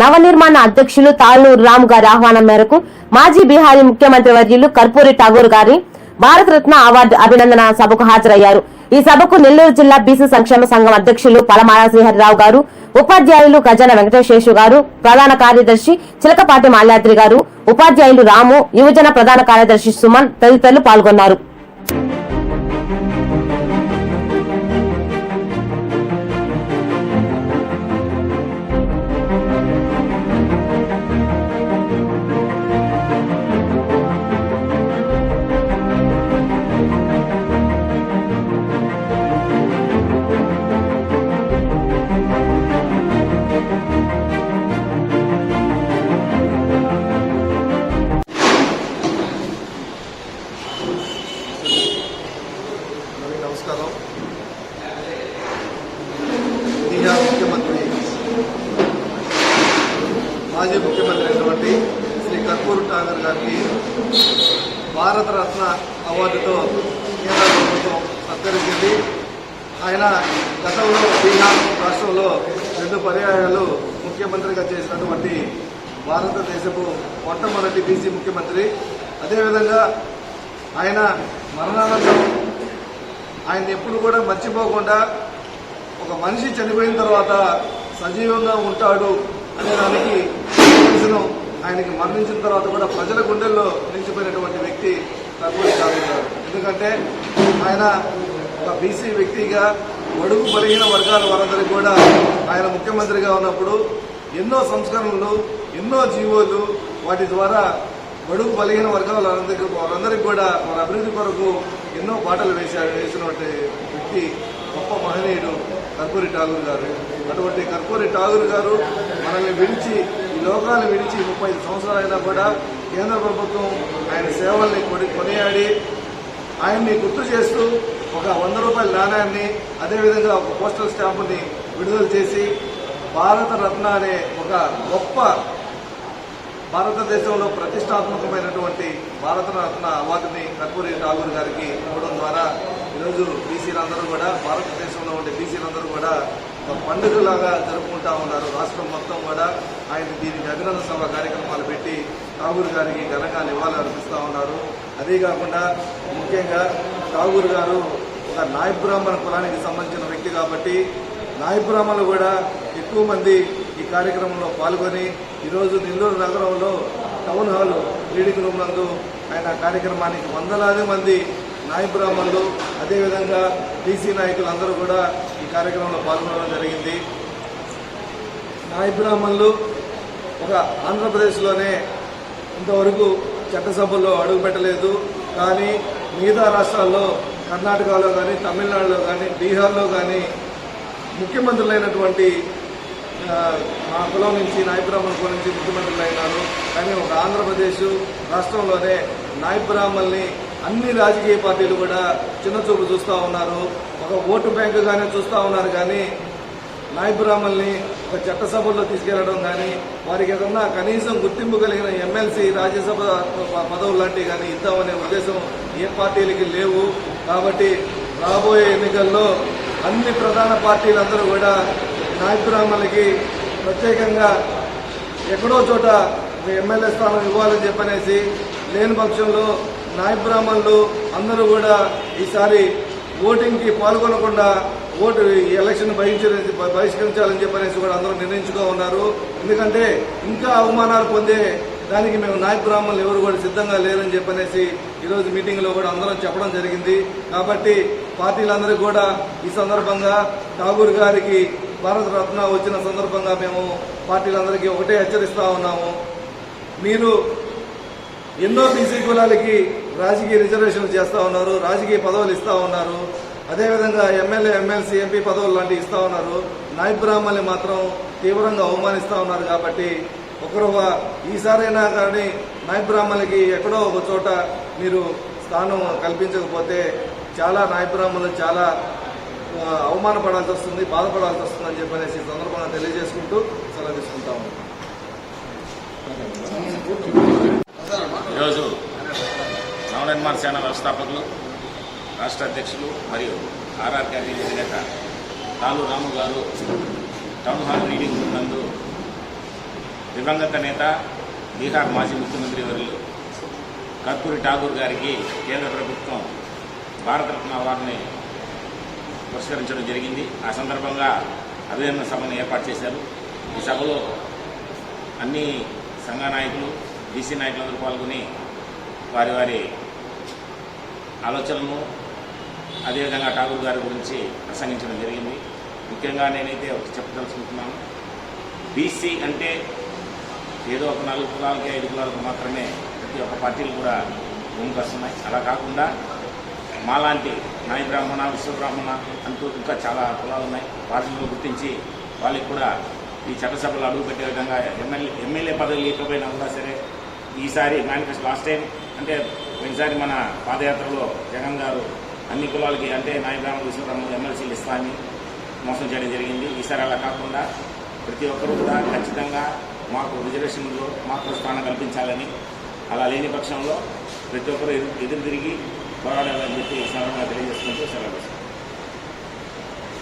నవనిర్మాణ అధ్యక్షులు తాళ్ళూరు రామ్ గారి ఆహ్వానం మేరకు మాజీ బీహారీ ముఖ్యమంత్రి వర్యులు కర్పూరి ఠాగూర్ గారి భారతరత్న అవార్డు అభినందన సభకు హాజరయ్యారు. ఈ సభకు నెల్లూరు జిల్లా బీసీ సంక్షేమ సంఘం అధ్యక్షులు పలమాల శ్రీహరిరావు గారు ఉపాధ్యాయులు ఖజాన వెంకటేశేషు గారు ప్రధాన కార్యదర్శి చిలకపాటి మాల్యాద్రి గారు ఉపాధ్యాయులు రాము యువజన ప్రధాన కార్యదర్శి సుమన్ తదితరులు పాల్గొన్నారు. గారికి భారతరత్న అవార్డుతో కేంద్ర ప్రభుత్వం సత్కరించింది. ఆయన గతంలో బీహార్ రాష్ట్రంలో రెండు పర్యాయాలు ముఖ్యమంత్రిగా చేసినటువంటి భారతదేశపు మొట్టమొదటి బీసీ ముఖ్యమంత్రి. అదేవిధంగా ఆయన మరణానంతరం ఆయన ఎప్పుడు కూడా మర్చిపోకుండా ఒక మనిషి చనిపోయిన తర్వాత సజీవంగా ఉంటాడు అనే దానికి నిదర్శనం ఆయనకి మరణించిన తర్వాత కూడా ప్రజల గుండెల్లో నిలిచిపోయినటువంటి వ్యక్తి కర్పూరి ఠాగూర్ గారు. ఎందుకంటే ఆయన ఒక బీసీ వ్యక్తిగా బడుగు బలహీన వర్గాల వారందరికీ కూడా ఆయన ముఖ్యమంత్రిగా ఉన్నప్పుడు ఎన్నో సంస్కరణలు ఎన్నో జీవోలు వాటి ద్వారా బడుగు బలహీన వర్గాల వారందరికీ వారందరికీ కూడా మన అభివృద్ధి కొరకు ఎన్నో పాటలు వేశారు వేసినటువంటి వ్యక్తి గొప్ప మహనీయుడు కర్పూరి ఠాగూర్ గారు. అటువంటి కర్పూరి ఠాగూర్ గారు మనల్ని విడిచి ఈ విడిచి ముప్పై ఐదు సంవత్సరాలైనా కూడా కేంద్ర ప్రభుత్వం ఆయన సేవల్ని కొడి కొనియాడి ఆయన్ని గుర్తు చేస్తూ ఒక వంద రూపాయల నాణ్యాన్ని అదేవిధంగా ఒక పోస్టల్ స్టాంపుని విడుదల చేసి భారత రత్న అనే ఒక గొప్ప భారతదేశంలో ప్రతిష్టాత్మకమైనటువంటి భారతరత్న అవార్డుని కర్పూరి ఠాగూర్ గారికి ఇవ్వడం ద్వారా ఈరోజు బీసీలందరూ కూడా భారతదేశంలో ఉండే బీసీలందరూ కూడా పండుగలాగా జరుపుకుంటా ఉన్నారు. రాష్ట్రం మొత్తం కూడా ఆయన దీనికి అభినందన సభ కార్యక్రమాలు పెట్టి ఠాగూర్ గారికి ఘనంగా నివాళులు అర్పిస్తూ ఉన్నారు. అదే కాకుండా ముఖ్యంగా ఠాగూర్ గారు ఒక నాయ బ్రాహ్మణ కులానికి సంబంధించిన వ్యక్తి కాబట్టి నాయ బ్రాహ్మణులు కూడా ఎక్కువ మంది ఈ కార్యక్రమంలో పాల్గొని ఈరోజు నెల్లూరు నగరంలో టౌన్ హాల్ రీడింగ్ రూమ్ నందు ఆయన కార్యక్రమానికి వందలాది మంది నాయ బ్రాహ్మణులు అదేవిధంగా బీసీ నాయకులు అందరూ కూడా ఈ కార్యక్రమంలో పాల్గొనడం జరిగింది. నాయ బ్రాహ్మణులు ఒక ఆంధ్రప్రదేశ్లోనే ఇంతవరకు చట్టసభల్లో అడుగుపెట్టలేదు కానీ మిగతా రాష్ట్రాల్లో కర్ణాటకలో కానీ తమిళనాడులో కానీ బీహార్లో కానీ ముఖ్యమంత్రులైనటువంటి మా కులం నుంచి నాయబ్రాహ్మణ కులం నుంచి ముఖ్యమంత్రులు అయినారు కానీ ఒక ఆంధ్రప్రదేశ్ రాష్ట్రంలోనే నాయబ్రాహ్మణ్ని అన్ని రాజకీయ పార్టీలు కూడా చిన్న చూపు చూస్తూ ఉన్నారు. ఒక ఓటు బ్యాంకుగానే చూస్తూ ఉన్నారు కానీ నాయ బ్రాహ్మణ్ని ఒక చట్టసభల్లో తీసుకెళ్ళడం కానీ వారికి ఏదన్నా కనీసం గుర్తింపు కలిగిన ఎమ్మెల్సీ రాజ్యసభ పదవులు లాంటివి కానీ ఇద్దామనే ఉద్దేశం ఏ పార్టీలకి లేవు. కాబట్టి రాబోయే ఎన్నికల్లో అన్ని ప్రధాన పార్టీలందరూ కూడా నాయ బ్రాహ్మణులకి ప్రత్యేకంగా ఎక్కడో చోట ఎమ్మెల్యే స్థానం ఇవ్వాలని చెప్పనేసి లేని పక్షంలో నాయబ్రాహ్మణులు అందరూ కూడా ఈసారి ఓటింగ్కి పాల్గొనకుండా ఓటు ఈ ఎలక్షన్ బహిష్కరించి బహిష్కరించాలని చెప్పనేసి కూడా అందరూ నిర్ణయించుకో ఉన్నారు. ఎందుకంటే ఇంకా అవమానాలు పొందే దానికి మేము నాయ బ్రాహ్మణులు ఎవరు కూడా సిద్ధంగా లేరని చెప్పనేసి ఈరోజు మీటింగ్లో కూడా అందరం చెప్పడం జరిగింది. కాబట్టి పార్టీలందరికీ కూడా ఈ సందర్భంగా ఠాగూర్ గారికి భారతరత్న వచ్చిన సందర్భంగా మేము పార్టీలందరికీ ఒకటే హెచ్చరిస్తూ ఉన్నాము. మీరు ఎన్నో బీసీ కులాలకి రాజకీయ రిజర్వేషన్లు చేస్తూ ఉన్నారు రాజకీయ పదవులు ఇస్తూ ఉన్నారు. అదేవిధంగా ఎమ్మెల్యే ఎమ్మెల్సీ ఎంపీ పదవులు లాంటివి ఇస్తూ ఉన్నారు. నాయ బ్రాహ్మణ్ని మాత్రం తీవ్రంగా అవమానిస్తూ ఉన్నారు కాబట్టి ఒకరు ఈసారైనా కానీ నాయ బ్రాహ్మణులకి ఎక్కడో ఒక చోట మీరు స్థానం కల్పించకపోతే చాలా నాయ బ్రాహ్మణులు చాలా అవమానపడాల్సి వస్తుంది బాధపడాల్సి వస్తుంది అని చెప్పనేసి సందర్భంగా తెలియజేసుకుంటూ సెలవు తీసుకుంటాము. ఈరోజు కుమార్ సేన వ్యవస్థాపకులు రాష్ట్ర అధ్యక్షులు మరియు ఆర్ఆర్ గారి అధినేత తాలు రాము గారు టౌన్ హాల్ మీటింగ్ నందు దివంగత నేత బీహార్ మాజీ ముఖ్యమంత్రి వర్యులు కర్పూరి ఠాగూర్ గారికి కేంద్ర ప్రభుత్వం భారతరత్న అవార్డుని పురస్కరించడం జరిగింది. ఆ సందర్భంగా అభినందన సభను ఏర్పాటు చేశారు. ఈ సభలో అన్ని సంఘ నాయకులు బీసీ నాయకులందరూ పాల్గొని వారి వారి ఆలోచనలను అదేవిధంగా ఠాగూర్ గారి గురించి ప్రసంగించడం జరిగింది. ముఖ్యంగా నేనైతే ఒకటి చెప్పదలుచుకుంటున్నాను. బీసీ అంటే ఏదో ఒక నాలుగు కులాలకి ఐదు కులాలకు మాత్రమే ప్రతి ఒక్క పార్టీలు కూడా ముందుకొస్తున్నాయి. అలా కాకుండా మాలాంటి నాయ బ్రాహ్మణ విశ్వబ్రాహ్మణ అంటూ ఇంకా చాలా కులాలు ఉన్నాయి. వాటిని గుర్తించి వాళ్ళకి కూడా ఈ చట్టసభలో అడుగు పెట్టే విధంగా ఎమ్మెల్యే ఎమ్మెల్యే పదవి లేకపోయినా కూడా సరే ఈసారి మేనిఫెస్టో లాస్ట్ టైం అంటే పోయినసారి మన పాదయాత్రలో జగన్ గారు అన్ని కులాలకి అంటే నాయ బ్రాహ్మణ విశ్వబ్రాహ్మణ ఎమ్మెల్సీలు ఇస్తామని మోసం చేయడం జరిగింది. ఈసారి అలా కాకుండా ప్రతి ఒక్కరూ కూడా ఖచ్చితంగా మాకు రిజర్వేషన్లో మాకు స్థానం కల్పించాలని అలా లేని పక్షంలో ప్రతి ఒక్కరూ ఎదురు ఎదురు తిరిగి పోరాడాలని చెప్పి ఈ సందర్భంగా తెలియజేసుకుంటూ సెలవు